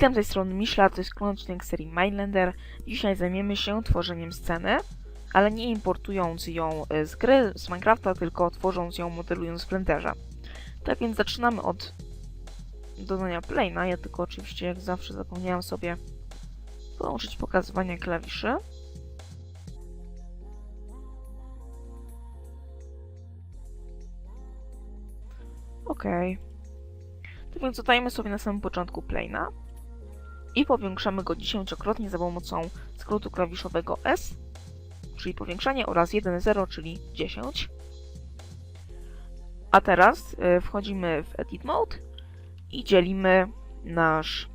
Witam z tej strony Miszla, to jest odcinek serii Mindlander. Dzisiaj zajmiemy się tworzeniem sceny, ale nie importując ją y, z gry, z Minecrafta, tylko tworząc ją, modelując w Blenderze. Tak więc zaczynamy od dodania plana. Ja tylko oczywiście, jak zawsze, zapomniałam sobie połączyć pokazywanie klawiszy. Ok. Tak więc dodajemy sobie na samym początku plana i powiększamy go dziesięciokrotnie za pomocą skrótu klawiszowego S, czyli powiększanie oraz 1.0, czyli 10. A teraz y, wchodzimy w Edit Mode i dzielimy nasz,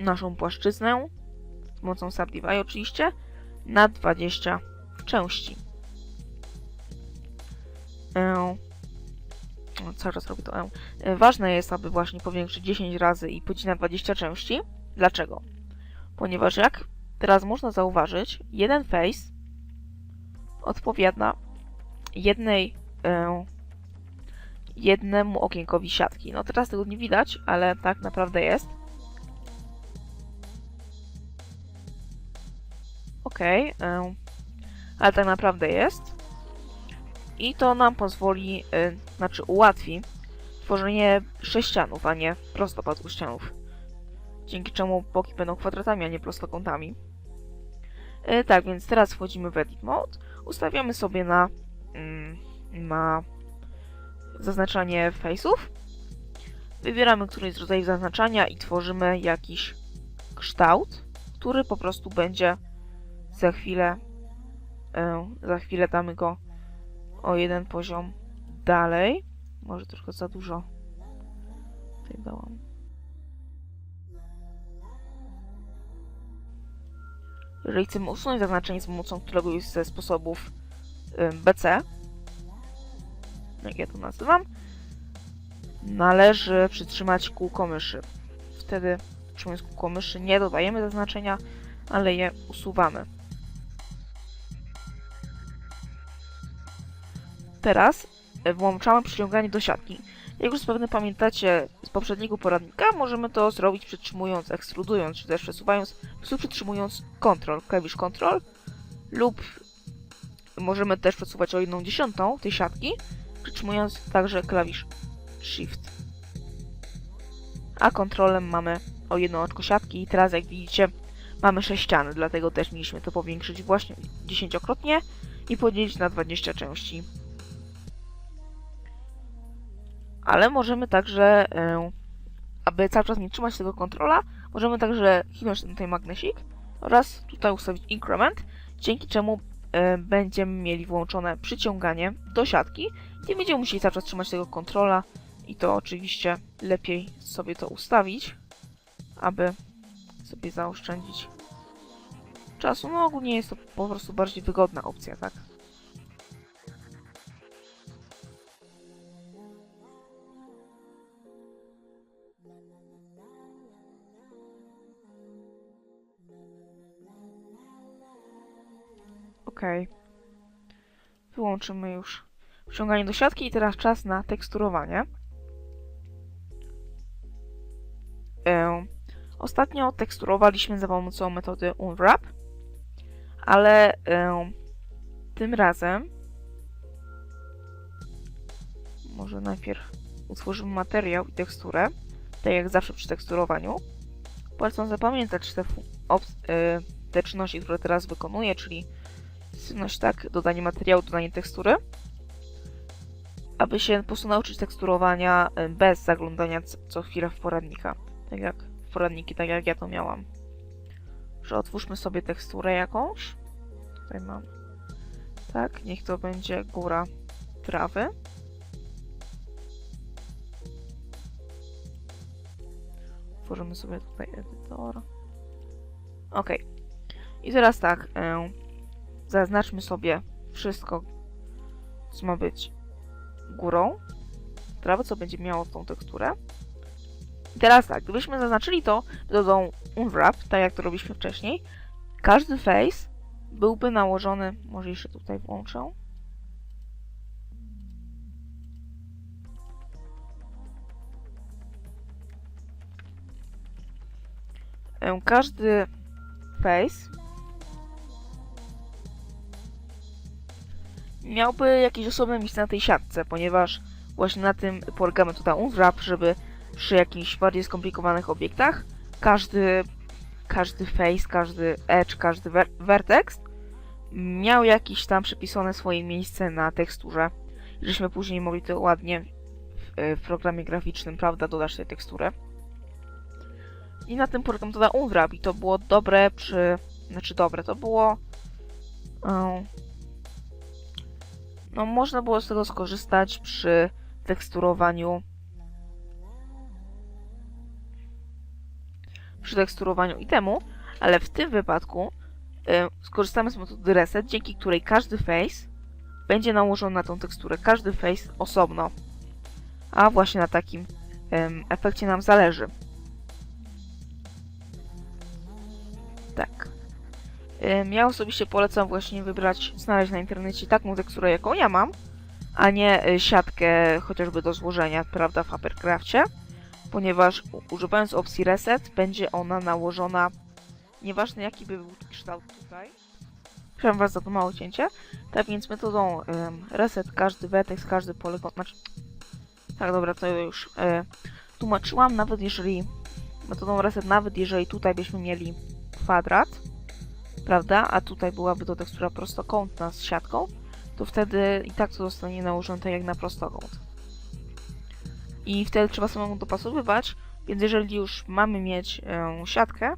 naszą płaszczyznę z pomocą Subdivide oczywiście na 20 części. E, cały czas robię to E. E, Ważne jest, aby właśnie powiększyć 10 razy i podzielić na 20 części. Dlaczego? Ponieważ jak teraz można zauważyć, jeden face odpowiada jednej, e, jednemu okienkowi siatki. No teraz tego nie widać, ale tak naprawdę jest. Ok, e, ale tak naprawdę jest. I to nam pozwoli, e, znaczy ułatwi tworzenie sześcianów, a nie prostopadłych ścianów dzięki czemu boki będą kwadratami, a nie prostokątami. E, tak, więc teraz wchodzimy w Edit Mode, ustawiamy sobie na, mm, na zaznaczanie face'ów, wybieramy któryś z rodzajów zaznaczania i tworzymy jakiś kształt, który po prostu będzie za chwilę, e, za chwilę damy go o jeden poziom dalej. Może trochę za dużo tutaj dałam. Jeżeli chcemy usunąć zaznaczenie z pomocą któregoś ze sposobów BC, jak ja to nazywam, należy przytrzymać kółko myszy. Wtedy przytrzymując kółko myszy nie dodajemy zaznaczenia, ale je usuwamy. Teraz y, włączamy przyciąganie do siatki. Jak już zapewne pamiętacie z poprzedniego poradnika, możemy to zrobić przytrzymując, ekstrudując, czy też przesuwając, po prostu przytrzymując Ctrl, klawisz Ctrl lub możemy też przesuwać o 1 dziesiątą tej siatki, przytrzymując także klawisz Shift. A kontrolem mamy o jedno oczko siatki i teraz jak widzicie mamy 6 ściany, dlatego też mieliśmy to powiększyć właśnie dziesięciokrotnie i podzielić na 20 części ale możemy także, e, aby cały czas nie trzymać tego kontrola, możemy także chinąć ten tutaj magnesik oraz tutaj ustawić increment, dzięki czemu e, będziemy mieli włączone przyciąganie do siatki i będziemy musieli cały czas trzymać tego kontrola i to oczywiście lepiej sobie to ustawić, aby sobie zaoszczędzić czasu. No ogólnie jest to po prostu bardziej wygodna opcja, tak? Ok. Wyłączymy już wciąganie do siatki i teraz czas na teksturowanie. E, ostatnio teksturowaliśmy za pomocą metody Unwrap, ale e, tym razem może najpierw utworzymy materiał i teksturę, tak jak zawsze przy teksturowaniu. Polecam zapamiętać te, e, te czynności, które teraz wykonuję, czyli intensywność, tak? Dodanie materiału, dodanie tekstury. Aby się po prostu nauczyć teksturowania y, bez zaglądania co chwilę w poradnika. Tak jak w poradniki, tak jak ja to miałam. Że otwórzmy sobie teksturę jakąś. Tutaj mam. Tak, niech to będzie góra trawy. Tworzymy sobie tutaj edytor. Ok. I teraz tak. Zaznaczmy sobie wszystko, co ma być górą trawy, co będzie miało tą teksturę. I teraz tak, gdybyśmy zaznaczyli to metodą unwrap, tak jak to robiliśmy wcześniej, każdy face byłby nałożony, może jeszcze tutaj włączę, każdy face miałby jakieś osobne miejsce na tej siatce, ponieważ właśnie na tym polega metoda unwrap, żeby przy jakichś bardziej skomplikowanych obiektach każdy, każdy face, każdy edge, każdy ver vertex miał jakieś tam przypisane swoje miejsce na teksturze, żeśmy później mogli to ładnie w, w programie graficznym, prawda, dodać tę teksturę. I na tym polega metoda unwrap i to było dobre przy... Znaczy dobre, to było... em, no można było z tego skorzystać przy teksturowaniu przy teksturowaniu itemu, ale w tym wypadku y, skorzystamy z metody reset, dzięki której każdy face będzie nałożony na tą teksturę, każdy face osobno. A właśnie na takim efekcie nam zależy. Tak. Ja osobiście polecam właśnie wybrać, znaleźć na internecie taką teksturę, jaką ja mam, a nie y, siatkę chociażby do złożenia, prawda, w Papercrafcie, ponieważ używając opcji Reset będzie ona nałożona, nieważne jaki by był kształt tutaj. Przepraszam Was za to małe cięcie. Tak więc metodą Reset każdy vertex, każdy polygon, znaczy... Tak, dobra, to już y, tłumaczyłam, nawet jeżeli metodą Reset, nawet jeżeli tutaj byśmy mieli kwadrat, prawda, a tutaj byłaby to tekstura prostokątna z siatką, to wtedy i tak to zostanie nałożone tak jak na prostokąt. I wtedy trzeba samemu dopasowywać, więc jeżeli już mamy mieć e, siatkę,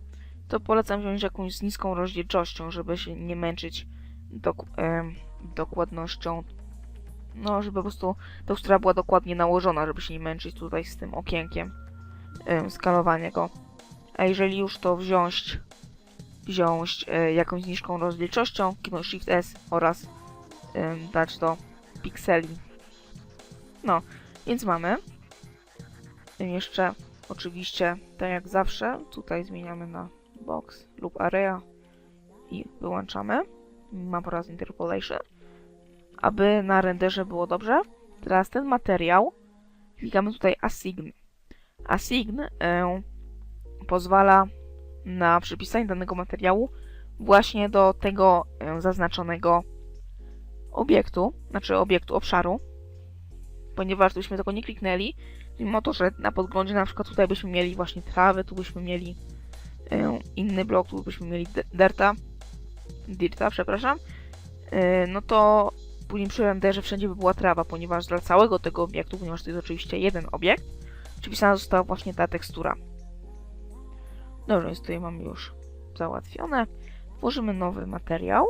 to polecam wziąć jakąś z niską rozdzielczością, żeby się nie męczyć dok e, dokładnością. No, żeby po prostu tekstura była dokładnie nałożona, żeby się nie męczyć tutaj z tym okienkiem e, go. A jeżeli już to wziąć wziąć e, jakąś niższą rozdzielczością, kliknąć Shift S oraz em, dać do pikseli. No, więc mamy. Jeszcze oczywiście, tak jak zawsze, tutaj zmieniamy na box lub area i wyłączamy. Mam po raz interpolation. Aby na renderze było dobrze. Teraz ten materiał klikamy tutaj assign. Assign e, pozwala na przypisanie danego materiału właśnie do tego e, zaznaczonego obiektu, znaczy obiektu obszaru, ponieważ gdybyśmy tego nie kliknęli, mimo to, że na podglądzie na przykład tutaj byśmy mieli właśnie trawę, tu byśmy mieli e, inny blok, tu byśmy mieli de- derta, dirta, przepraszam, e, no to później przy renderze wszędzie by była trawa, ponieważ dla całego tego obiektu, ponieważ to jest oczywiście jeden obiekt, przypisana została właśnie ta tekstura. Dobrze, więc tutaj mamy już załatwione. Tworzymy nowy materiał.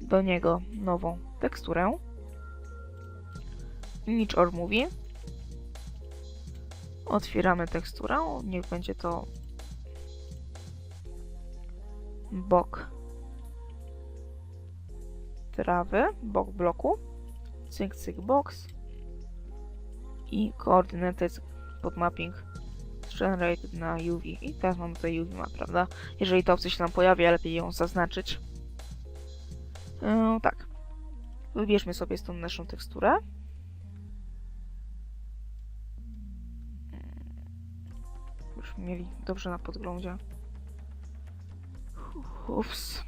Do niego nową teksturę. Image or Movie. Otwieramy teksturę. Niech będzie to bok trawy, bok bloku. Cyk, cyk, box. I koordynaty pod mapping generated na UV. I teraz mamy tutaj UV map, prawda? Jeżeli ta opcja się nam pojawia, lepiej ją zaznaczyć. Yy, tak. Wybierzmy sobie stąd naszą teksturę. Już mieli dobrze na podglądzie. Ups.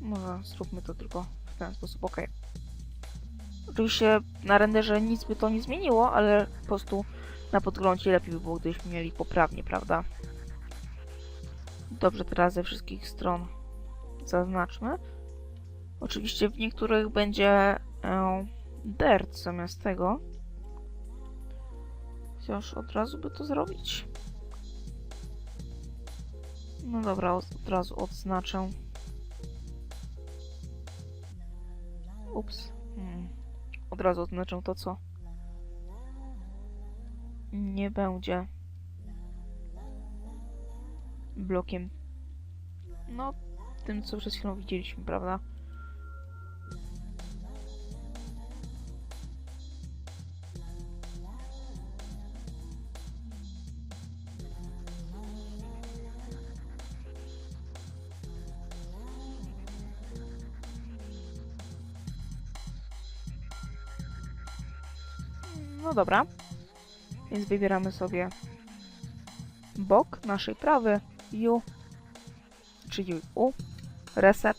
Może zróbmy to tylko w ten sposób, ok. Oczywiście na renderze nic by to nie zmieniło, ale po prostu na podglądzie lepiej by było, gdybyśmy mieli poprawnie, prawda? Dobrze, teraz ze wszystkich stron zaznaczmy. Oczywiście w niektórych będzie e, dirt zamiast tego. Chociaż od razu by to zrobić. No dobra, od, od razu odznaczę. Ups. Hmm. Od razu odznaczę to, co nie będzie blokiem. No, tym, co przed chwilą widzieliśmy, prawda? No dobra. Więc wybieramy sobie bok naszej prawy, U, czyli U, reset.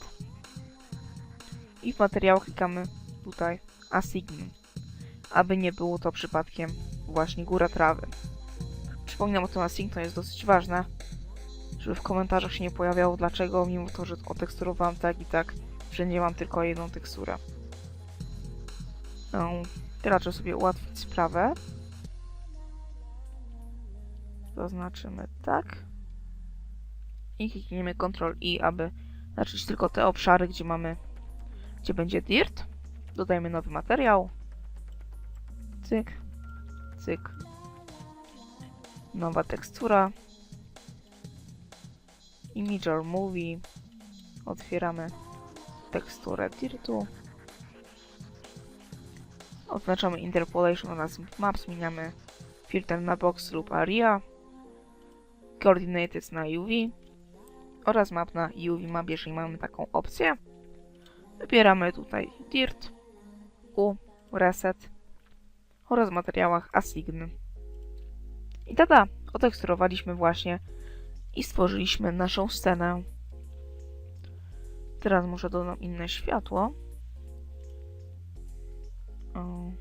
I w materiał klikamy tutaj assign, aby nie było to przypadkiem właśnie góra trawy. Przypominam o tym assign, to jest dosyć ważne, żeby w komentarzach się nie pojawiało, dlaczego mimo to, że oteksturowałam tak i tak, wszędzie mam tylko jedną teksturę. No, trzeba sobie ułatwić sprawę. Zaznaczymy tak. I klikniemy Ctrl I, aby znaczyć tylko te obszary, gdzie mamy, gdzie będzie dirt. Dodajmy nowy materiał. Cyk, cyk. Nowa tekstura. Imager Movie. Otwieramy teksturę dirtu. Oznaczamy Interpolation oraz Map, zmieniamy filtr na Box lub Area. Coordinated na UV oraz map na UV map, jeżeli mamy taką opcję. Wybieramy tutaj Dirt, U, Reset oraz w materiałach Assign. I tada! Oteksturowaliśmy właśnie i stworzyliśmy naszą scenę. Teraz może dodam inne światło. O.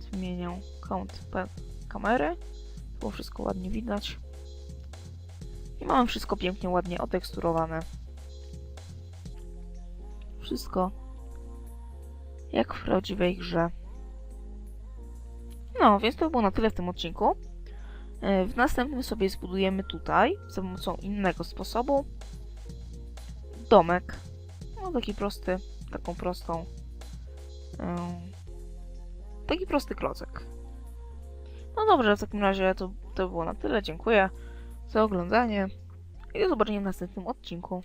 Zmienię kąt kamery. Było wszystko ładnie widać. I mamy wszystko pięknie, ładnie oteksturowane. Wszystko jak w prawdziwej grze. No, więc to było na tyle w tym odcinku. E, W następnym sobie zbudujemy tutaj, za pomocą innego sposobu, domek. No, taki prosty, taką prostą, em, taki prosty klocek. No dobrze, w takim razie to, to było na tyle. Dziękuję za oglądanie i do zobaczenia w następnym odcinku.